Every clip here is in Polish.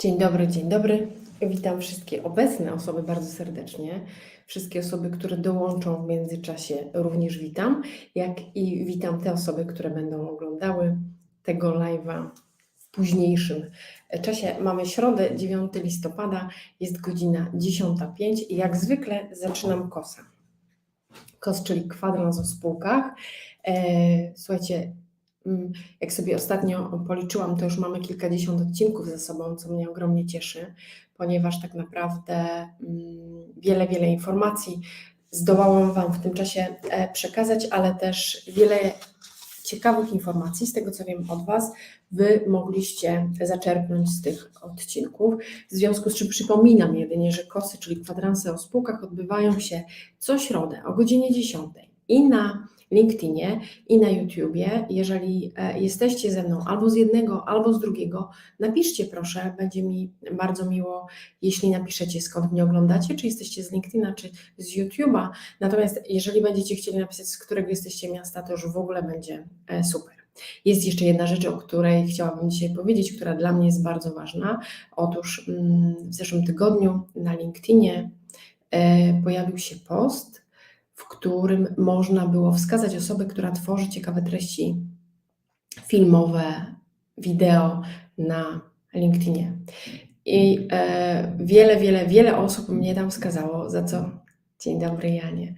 Dzień dobry, dzień dobry. Witam wszystkie obecne osoby bardzo serdecznie. Wszystkie osoby, które dołączą w międzyczasie, również witam, jak i witam te osoby, które będą oglądały tego live'a w późniejszym czasie. Mamy środę, 9 listopada, jest godzina 10.05 i jak zwykle zaczynam kosa. KOS, czyli kwadrans o spółkach. E, Słuchajcie, jak sobie ostatnio policzyłam, to już mamy kilkadziesiąt odcinków ze sobą, co mnie ogromnie cieszy, ponieważ tak naprawdę mm, wiele, wiele informacji zdołałam Wam w tym czasie e, przekazać, ale też wiele ciekawych informacji, z tego co wiem od Was, Wy mogliście zaczerpnąć z tych odcinków. W związku z czym przypominam jedynie, że kosy, czyli kwadranse o spółkach odbywają się co środę o godzinie 10 i na LinkedInie i na YouTubie. Jeżeli e, jesteście ze mną albo z jednego, albo z drugiego, napiszcie proszę, będzie mi bardzo miło, jeśli napiszecie skąd mnie oglądacie, czy jesteście z LinkedIna, czy z YouTube'a. Natomiast jeżeli będziecie chcieli napisać, z którego jesteście miasta, to już w ogóle będzie e, super. Jest jeszcze jedna rzecz, o której chciałabym dzisiaj powiedzieć, która dla mnie jest bardzo ważna. Otóż mm, w zeszłym tygodniu na LinkedInie e, pojawił się post, w którym można było wskazać osobę, która tworzy ciekawe treści filmowe, wideo na LinkedInie. I e, wiele, wiele, wiele osób mnie tam wskazało, za co dzień dobry Janie.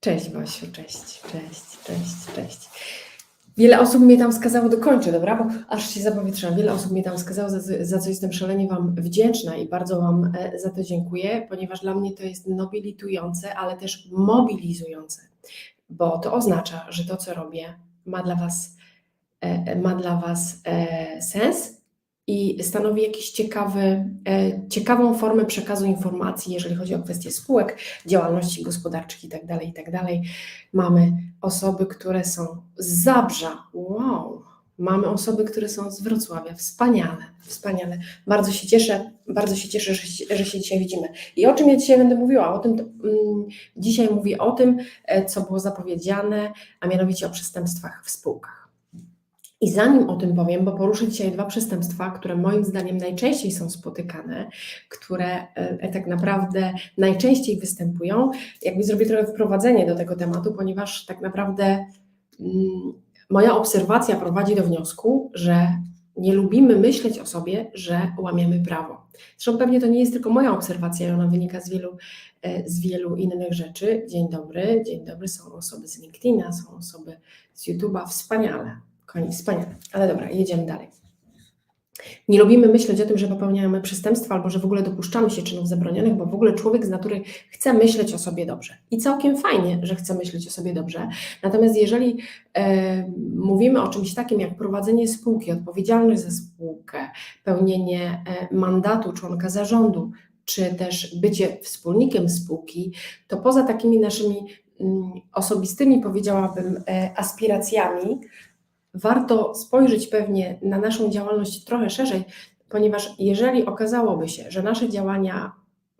Cześć Basiu, cześć, cześć, cześć, cześć. Wiele osób mnie tam wskazało, dokończę, dobra, bo aż się zapowietrzyłam. Wiele osób mnie tam wskazało, za, za co jestem szalenie Wam wdzięczna i bardzo Wam e, za to dziękuję, ponieważ dla mnie to jest nobilitujące, ale też mobilizujące, bo to oznacza, że to, co robię, ma dla Was, e, ma dla was e, sens i stanowi jakiś ciekawy, e, ciekawą formę przekazu informacji, jeżeli chodzi o kwestie spółek, działalności gospodarczych itd., itd. Mamy osoby, które są z Zabrza. Wow. Mamy osoby, które są z Wrocławia. Wspaniale, wspaniale. Bardzo się cieszę, bardzo się cieszę, że że się dzisiaj widzimy. I o czym ja dzisiaj będę mówiła? O tym, to, mm, dzisiaj mówię o tym, e, co było zapowiedziane, a mianowicie o przestępstwach w spółkach. I zanim o tym powiem, bo poruszę dzisiaj dwa przestępstwa, które moim zdaniem najczęściej są spotykane, które e, tak naprawdę najczęściej występują, jakby zrobię trochę wprowadzenie do tego tematu, ponieważ tak naprawdę mm, moja obserwacja prowadzi do wniosku, że nie lubimy myśleć o sobie, że łamiemy prawo. Zresztą pewnie to nie jest tylko moja obserwacja, ona wynika z wielu, e, z wielu innych rzeczy. Dzień dobry, dzień dobry, są osoby z LinkedIna, są osoby z YouTube'a, wspaniale, koni, wspaniale. Ale dobra, jedziemy dalej. Nie lubimy myśleć o tym, że popełniamy przestępstwa albo że w ogóle dopuszczamy się czynów zabronionych, bo w ogóle człowiek z natury chce myśleć o sobie dobrze. I całkiem fajnie, że chce myśleć o sobie dobrze. Natomiast jeżeli e, mówimy o czymś takim jak prowadzenie spółki, odpowiedzialność za spółkę, pełnienie e, mandatu członka zarządu, czy też bycie wspólnikiem spółki, to poza takimi naszymi mm, osobistymi, powiedziałabym, e, aspiracjami, warto spojrzeć pewnie na naszą działalność trochę szerzej, ponieważ jeżeli okazałoby się, że nasze działania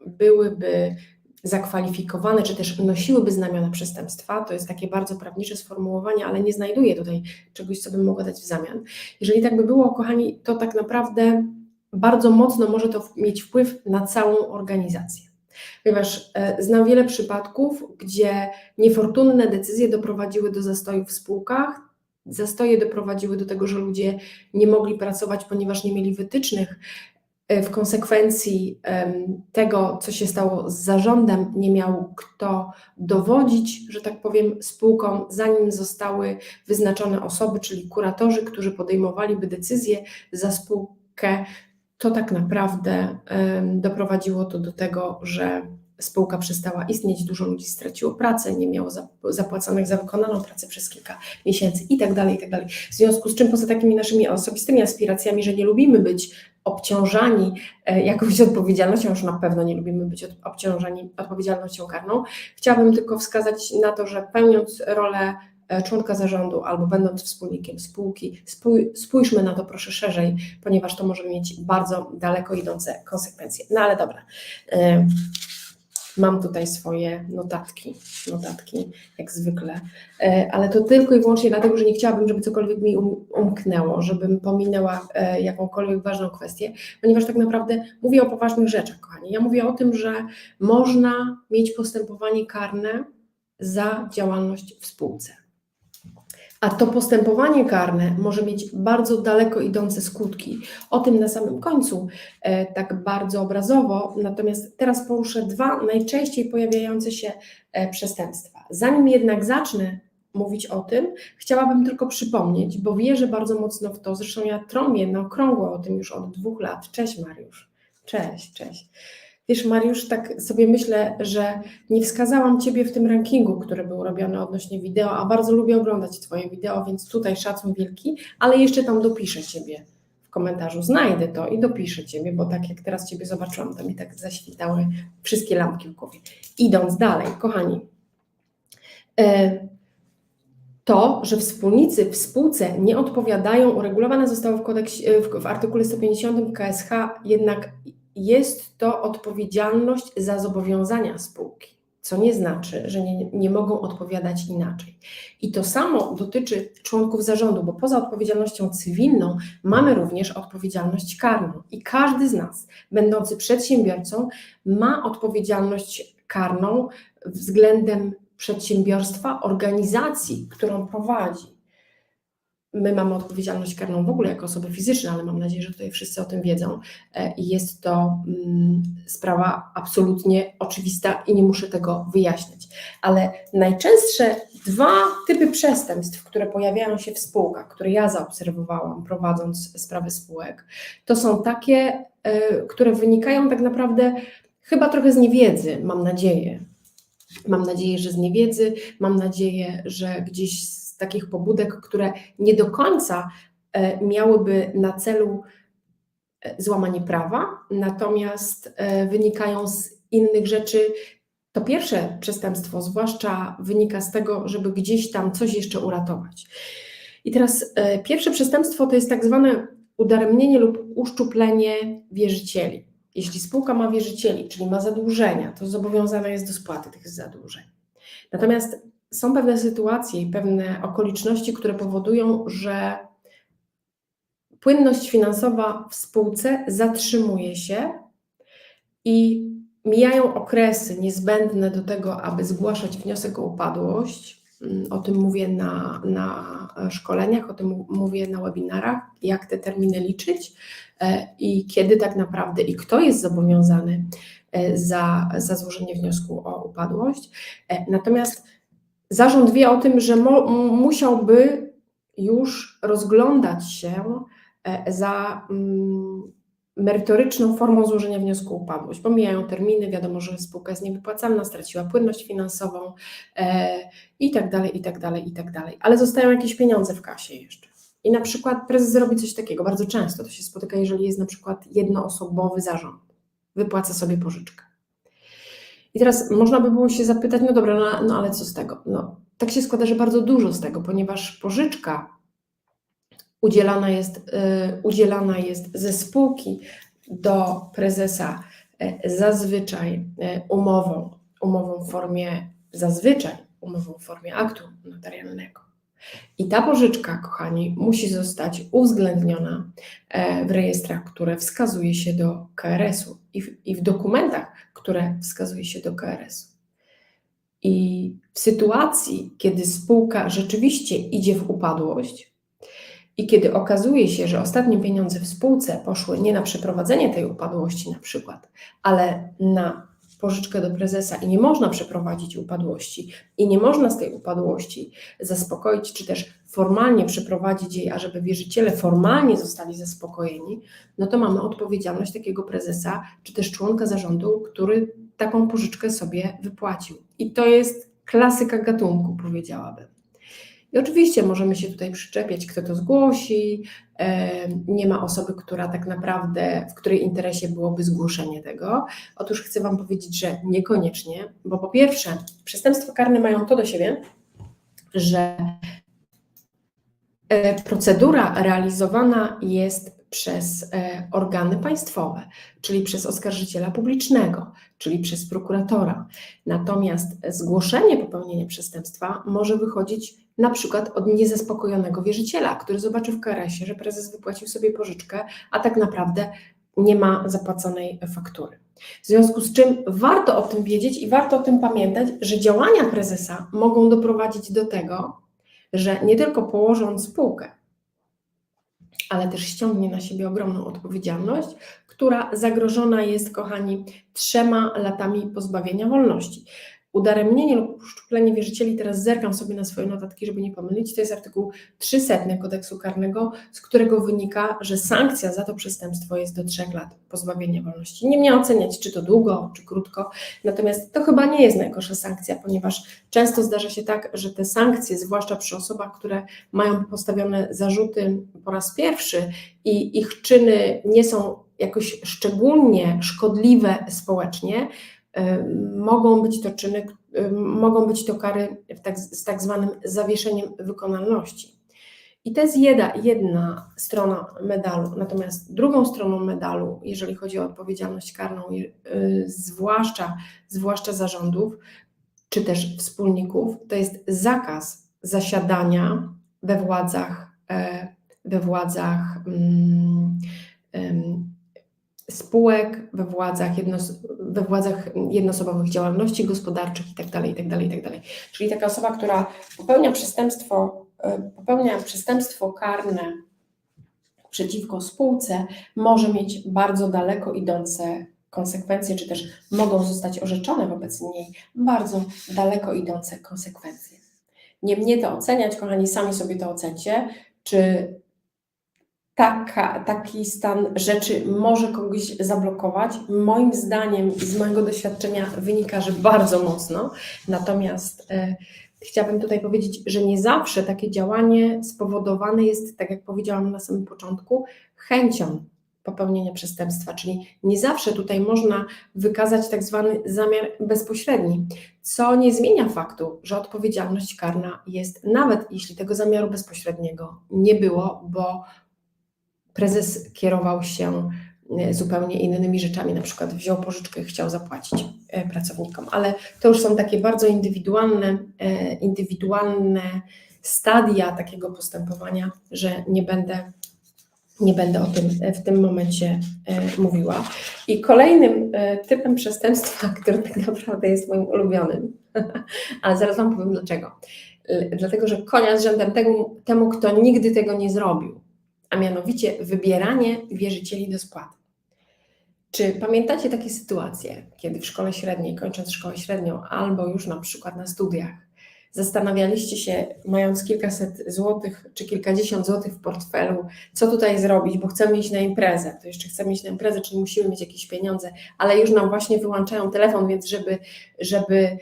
byłyby zakwalifikowane, czy też nosiłyby znamiona przestępstwa, to jest takie bardzo prawnicze sformułowanie, ale nie znajduję tutaj czegoś, co bym mogła dać w zamian. Jeżeli tak by było, kochani, to tak naprawdę bardzo mocno może to mieć wpływ na całą organizację. Ponieważ e, znam wiele przypadków, gdzie niefortunne decyzje doprowadziły do zastoju w spółkach, zastoje doprowadziły do tego, że ludzie nie mogli pracować, ponieważ nie mieli wytycznych. E, W konsekwencji tego, co się stało z zarządem, nie miał kto dowodzić, że tak powiem, spółkom, zanim zostały wyznaczone osoby, czyli kuratorzy, którzy podejmowaliby decyzje za spółkę. To tak naprawdę doprowadziło to do tego, że spółka przestała istnieć, dużo ludzi straciło pracę, nie miało zap- zapłaconych za wykonaną pracę przez kilka miesięcy i tak dalej, i tak. W związku z czym poza takimi naszymi osobistymi aspiracjami, że nie lubimy być obciążani e, jakąś odpowiedzialnością, już na pewno nie lubimy być obciążani odpowiedzialnością karną, chciałabym tylko wskazać na to, że pełniąc rolę e, członka zarządu albo będąc wspólnikiem spółki, spój, spójrzmy na to proszę szerzej, ponieważ to może mieć bardzo daleko idące konsekwencje. No ale dobra. Mam tutaj swoje notatki, notatki, jak zwykle, e, ale to tylko i wyłącznie dlatego, że nie chciałabym, żeby cokolwiek mi um, umknęło, żebym pominęła e, jakąkolwiek ważną kwestię, ponieważ tak naprawdę mówię o poważnych rzeczach, kochani. Ja mówię o tym, że można mieć postępowanie karne za działalność w spółce. A to postępowanie karne może mieć bardzo daleko idące skutki. O tym na samym końcu, e, tak bardzo obrazowo. Natomiast teraz poruszę dwa najczęściej pojawiające się e, przestępstwa. Zanim jednak zacznę mówić o tym, chciałabym tylko przypomnieć, bo wierzę bardzo mocno w to. Zresztą ja trąbię na okrągło o tym już od dwóch lat. Cześć Mariusz. Cześć, cześć. Wiesz, Mariusz, tak sobie myślę, że nie wskazałam Ciebie w tym rankingu, który był robiony odnośnie wideo, a bardzo lubię oglądać Twoje wideo, więc tutaj szacun wielki, ale jeszcze tam dopiszę Ciebie w komentarzu. Znajdę to i dopiszę Ciebie, bo tak jak teraz Ciebie zobaczyłam, to mi tak zaświtały wszystkie lampki w głowie. Idąc dalej, kochani, e, to, że wspólnicy w spółce nie odpowiadają, uregulowane zostało w, kodeksie, w, w artykule 150 KSH, jednak jest to odpowiedzialność za zobowiązania spółki, co nie znaczy, że nie, nie mogą odpowiadać inaczej. I to samo dotyczy członków zarządu, bo poza odpowiedzialnością cywilną mamy również odpowiedzialność karną. I każdy z nas, będący przedsiębiorcą, ma odpowiedzialność karną względem przedsiębiorstwa, organizacji, którą prowadzi my mamy odpowiedzialność karną w ogóle jako osoby fizyczne, ale mam nadzieję, że tutaj wszyscy o tym wiedzą e, i jest to mm, sprawa absolutnie oczywista i nie muszę tego wyjaśniać. Ale najczęstsze dwa typy przestępstw, które pojawiają się w spółkach, które ja zaobserwowałam prowadząc sprawy spółek, to są takie, e, które wynikają tak naprawdę chyba trochę z niewiedzy, mam nadzieję. Mam nadzieję, że z niewiedzy, mam nadzieję, że gdzieś z takich pobudek, które nie do końca e, miałyby na celu e, złamanie prawa, natomiast e, wynikają z innych rzeczy. To pierwsze przestępstwo, zwłaszcza wynika z tego, żeby gdzieś tam coś jeszcze uratować. I teraz pierwsze przestępstwo to jest tak zwane udaremnienie lub uszczuplenie wierzycieli. Jeśli spółka ma wierzycieli, czyli ma zadłużenia, to zobowiązana jest do spłaty tych zadłużeń. Natomiast są pewne sytuacje i pewne okoliczności, które powodują, że płynność finansowa w spółce zatrzymuje się i mijają okresy niezbędne do tego, aby zgłaszać wniosek o upadłość. Mm, o tym mówię na, na szkoleniach, o tym mówię na webinarach, jak te terminy liczyć e, i kiedy tak naprawdę i kto jest zobowiązany e, za, za złożenie wniosku o upadłość. E, natomiast Zarząd wie o tym, że musiałby już rozglądać się e, za mm, merytoryczną formą złożenia wniosku o upadłość. Pomijają terminy, wiadomo, że spółka jest niewypłacalna, straciła płynność finansową e, i tak dalej, i tak dalej, i tak dalej. Ale zostają jakieś pieniądze w kasie jeszcze. I na przykład prezes zrobi coś takiego, bardzo często to się spotyka, jeżeli jest na przykład jednoosobowy zarząd, wypłaca sobie pożyczkę. I teraz można by było się zapytać, no dobra, no, no ale co z tego? No, tak się składa, że bardzo dużo z tego, ponieważ pożyczka udzielana jest, y, udzielana jest ze spółki do prezesa y, zazwyczaj y, umową, umową w formie, zazwyczaj umową w formie aktu notarialnego. I ta pożyczka, kochani, musi zostać uwzględniona w rejestrach, które wskazuje się do KRS-u i w, i w dokumentach, które wskazuje się do KRS-u. I w sytuacji, kiedy spółka rzeczywiście idzie w upadłość i kiedy okazuje się, że ostatnie pieniądze w spółce poszły nie na przeprowadzenie tej upadłości na przykład, ale na pożyczkę do prezesa i nie można przeprowadzić upadłości i nie można z tej upadłości zaspokoić, czy też formalnie przeprowadzić jej, ażeby wierzyciele formalnie zostali zaspokojeni, no to mamy odpowiedzialność takiego prezesa, czy też członka zarządu, który taką pożyczkę sobie wypłacił. I to jest klasyka gatunku, powiedziałabym. I oczywiście możemy się tutaj przyczepiać, kto to zgłosi. Nie ma osoby, która tak naprawdę, w której interesie byłoby zgłoszenie tego. Otóż chcę Wam powiedzieć, że niekoniecznie, bo po pierwsze, przestępstwa karne mają to do siebie, że e, procedura realizowana jest przez e, organy państwowe, czyli przez oskarżyciela publicznego, czyli przez prokuratora. Natomiast zgłoszenie popełnienia przestępstwa może wychodzić na przykład od niezaspokojonego wierzyciela, który zobaczy w KRS-ie, że prezes wypłacił sobie pożyczkę, a tak naprawdę nie ma zapłaconej faktury. W związku z czym warto o tym wiedzieć i warto o tym pamiętać, że działania prezesa mogą doprowadzić do tego, że nie tylko położąc spółkę, ale też ściągnie na siebie ogromną odpowiedzialność, która zagrożona jest, kochani, trzema latami pozbawienia wolności. Udaremnienie lub uszczuplenie wierzycieli, teraz zerkam sobie na swoje notatki, żeby nie pomylić, to jest artykuł 300 kodeksu karnego, z którego wynika, że sankcja za to przestępstwo jest do 3 lat pozbawienia wolności. Nie mnie oceniać, czy to długo, czy krótko, natomiast to chyba nie jest najgorsza sankcja, ponieważ często zdarza się tak, że te sankcje, zwłaszcza przy osobach, które mają postawione zarzuty po raz pierwszy i ich czyny nie są jakoś szczególnie szkodliwe społecznie, mogą być to czyny, mogą być to kary tak, z tak zwanym zawieszeniem wykonalności. I to jest jedna, jedna strona medalu. Natomiast drugą stroną medalu, jeżeli chodzi o odpowiedzialność karną, y, zwłaszcza, zwłaszcza zarządów, czy też wspólników, to jest zakaz zasiadania we władzach, e, we władzach um, spółek, we władzach, jednos, we władzach jednoosobowych działalności gospodarczych itd., itd., itd. Czyli taka osoba, która popełnia przestępstwo, e, popełnia przestępstwo karne przeciwko spółce, może mieć bardzo daleko idące konsekwencje, czy też mogą zostać orzeczone wobec niej bardzo daleko idące konsekwencje. Nie mnie to oceniać, kochani, sami sobie to ocencie, czy taka, taki stan rzeczy może kogoś zablokować. Moim zdaniem i z mojego doświadczenia wynika, że bardzo mocno. Natomiast e, chciałabym tutaj powiedzieć, że nie zawsze takie działanie spowodowane jest, tak jak powiedziałam na samym początku, chęcią popełnienia przestępstwa, czyli nie zawsze tutaj można wykazać tak zwany zamiar bezpośredni, co nie zmienia faktu, że odpowiedzialność karna jest, nawet jeśli tego zamiaru bezpośredniego nie było, bo prezes kierował się e, zupełnie innymi rzeczami, na przykład wziął pożyczkę i chciał zapłacić e, pracownikom, ale to już są takie bardzo indywidualne, e, indywidualne stadia takiego postępowania, że nie będę, nie będę o tym w tym momencie mówiła. I kolejnym typem przestępstwa, który tak naprawdę jest moim ulubionym, ale zaraz Wam powiem dlaczego. Dlatego, że konia z rzędem temu, temu, kto nigdy tego nie zrobił a mianowicie wybieranie wierzycieli do spłaty. Czy pamiętacie takie sytuacje, kiedy w szkole średniej, kończąc szkołę średnią, albo już na przykład na studiach, zastanawialiście się, mając kilkaset złotych czy kilkadziesiąt złotych w portfelu, co tutaj zrobić, bo chcemy iść na imprezę, to jeszcze chcemy iść na imprezę, czyli musimy mieć jakieś pieniądze, ale już nam właśnie wyłączają telefon, więc żeby, żeby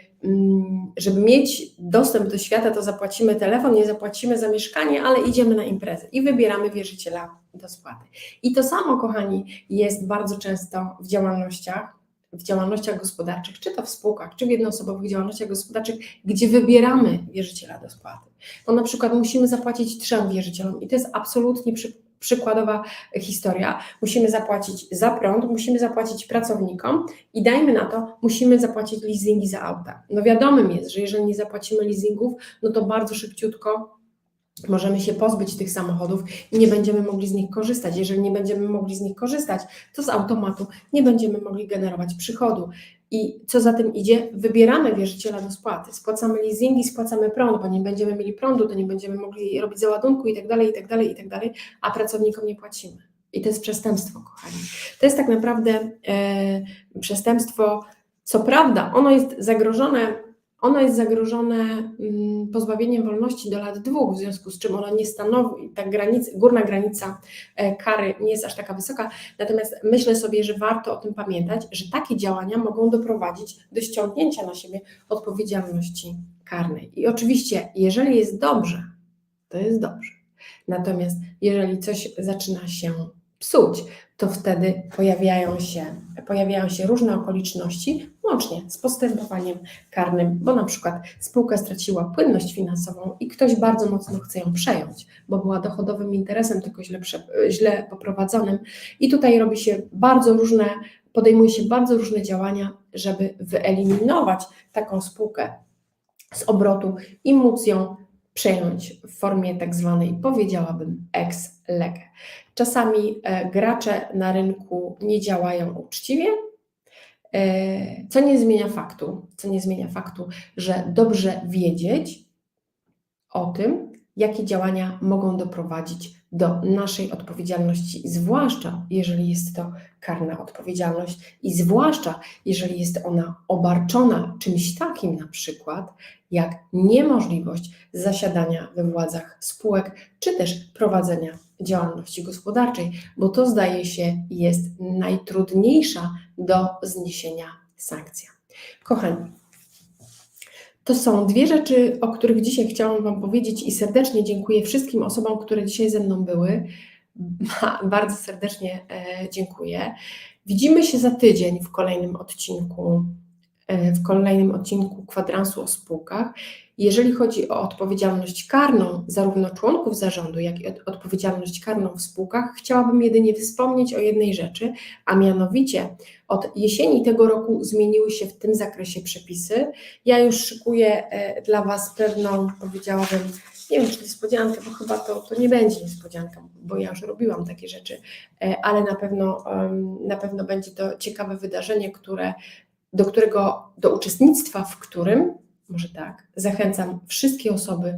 żeby mieć dostęp do świata, to zapłacimy telefon, nie zapłacimy za mieszkanie, ale idziemy na imprezę i wybieramy wierzyciela do spłaty. I to samo, kochani, jest bardzo często w działalnościach, w działalnościach gospodarczych, czy to w spółkach, czy w jednoosobowych działalnościach gospodarczych, gdzie wybieramy wierzyciela do spłaty. Bo na przykład musimy zapłacić trzem wierzycielom i to jest absolutnie przy, przykładowa historia. Musimy zapłacić za prąd, musimy zapłacić pracownikom i dajmy na to, musimy zapłacić leasingi za auta. No wiadomym jest, że jeżeli nie zapłacimy leasingów, no to bardzo szybciutko możemy się pozbyć tych samochodów i nie będziemy mogli z nich korzystać. Jeżeli nie będziemy mogli z nich korzystać, to z automatu nie będziemy mogli generować przychodu. I co za tym idzie, wybieramy wierzyciela do spłaty. Spłacamy leasingi, spłacamy prąd, bo nie będziemy mieli prądu, to nie będziemy mogli robić załadunku i tak dalej, i tak dalej, i tak dalej, a pracownikom nie płacimy. I to jest przestępstwo, kochani. To jest tak naprawdę e, przestępstwo, co prawda, ono jest zagrożone ono jest zagrożone mm, pozbawieniem wolności do lat dwóch, w związku z czym ono nie stanowi, ta granica, górna granica e, kary nie jest aż taka wysoka. Natomiast myślę sobie, że warto o tym pamiętać, że takie działania mogą doprowadzić do ściągnięcia na siebie odpowiedzialności karnej. I oczywiście, jeżeli jest dobrze, to jest dobrze. Natomiast jeżeli coś zaczyna się psuć, to wtedy pojawiają się, pojawiają się różne okoliczności, łącznie z postępowaniem karnym, bo na przykład spółka straciła płynność finansową i ktoś bardzo mocno chce ją przejąć, bo była dochodowym interesem, tylko źle, źle poprowadzonym. I tutaj robi się bardzo różne, podejmuje się bardzo różne działania, żeby wyeliminować taką spółkę z obrotu i móc ją przejąć w formie tak zwanej, powiedziałabym, ex lege. Czasami e, gracze na rynku nie działają uczciwie, e, co nie zmienia faktu, co nie zmienia faktu, że dobrze wiedzieć o tym, jakie działania mogą doprowadzić do naszej odpowiedzialności, zwłaszcza jeżeli jest to karna odpowiedzialność i zwłaszcza jeżeli jest ona obarczona czymś takim na przykład jak niemożliwość zasiadania we władzach spółek czy też prowadzenia działalności gospodarczej, bo to zdaje się jest najtrudniejsza do zniesienia sankcja. Kochani, to są dwie rzeczy, o których dzisiaj chciałam Wam powiedzieć i serdecznie dziękuję wszystkim osobom, które dzisiaj ze mną były. Bardzo serdecznie e, dziękuję. Widzimy się za tydzień w kolejnym odcinku, w kolejnym odcinku kwadransu o spółkach. Jeżeli chodzi o odpowiedzialność karną zarówno członków zarządu, jak i odpowiedzialność karną w spółkach, chciałabym jedynie wspomnieć o jednej rzeczy, a mianowicie od jesieni tego roku zmieniły się w tym zakresie przepisy. Ja już szykuję e, dla Was pewną, powiedziałabym, nie wiem czy niespodziankę, bo chyba to, to nie będzie niespodzianka, bo ja już robiłam takie rzeczy, e, ale na pewno, na pewno będzie to ciekawe wydarzenie, które, do którego, do uczestnictwa w którym może tak, zachęcam wszystkie osoby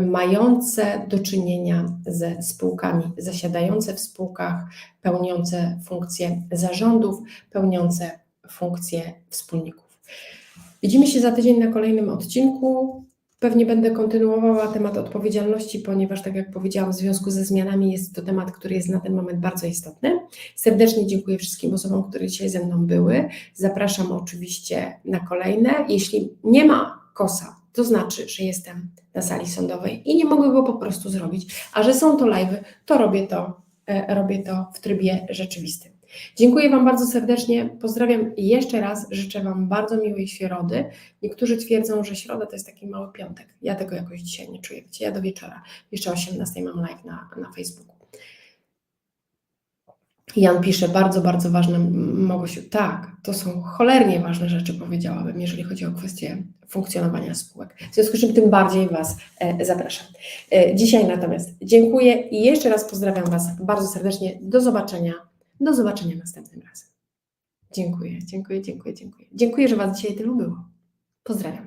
mające do czynienia ze spółkami, zasiadające w spółkach, pełniące funkcje zarządów, pełniące funkcje wspólników. Widzimy się za tydzień na kolejnym odcinku. Pewnie będę kontynuowała temat odpowiedzialności, ponieważ, tak jak powiedziałam, w związku ze zmianami jest to temat, który jest na ten moment bardzo istotny. Serdecznie dziękuję wszystkim osobom, które dzisiaj ze mną były. Zapraszam oczywiście na kolejne. Jeśli nie ma kosa, to znaczy, że jestem na sali sądowej i nie mogę go po prostu zrobić, a że są to live, to robię to, e, robię to w trybie rzeczywistym. Dziękuję Wam bardzo serdecznie. Pozdrawiam jeszcze raz. Życzę Wam bardzo miłej środy. Niektórzy twierdzą, że środa to jest taki mały piątek. Ja tego jakoś dzisiaj nie czuję. Ja do wieczora. Jeszcze o 18 mam live na, na Facebooku. Jan pisze, bardzo, bardzo ważne, Mogosiu. Tak, to są cholernie ważne rzeczy, powiedziałabym, jeżeli chodzi o kwestię funkcjonowania spółek. W związku z czym tym bardziej Was e, zapraszam. E, dzisiaj natomiast dziękuję i jeszcze raz pozdrawiam Was bardzo serdecznie. Do zobaczenia do zobaczenia następnym razem. Dziękuję, dziękuję, dziękuję, dziękuję. Dziękuję, że Was dzisiaj tylu było. Pozdrawiam.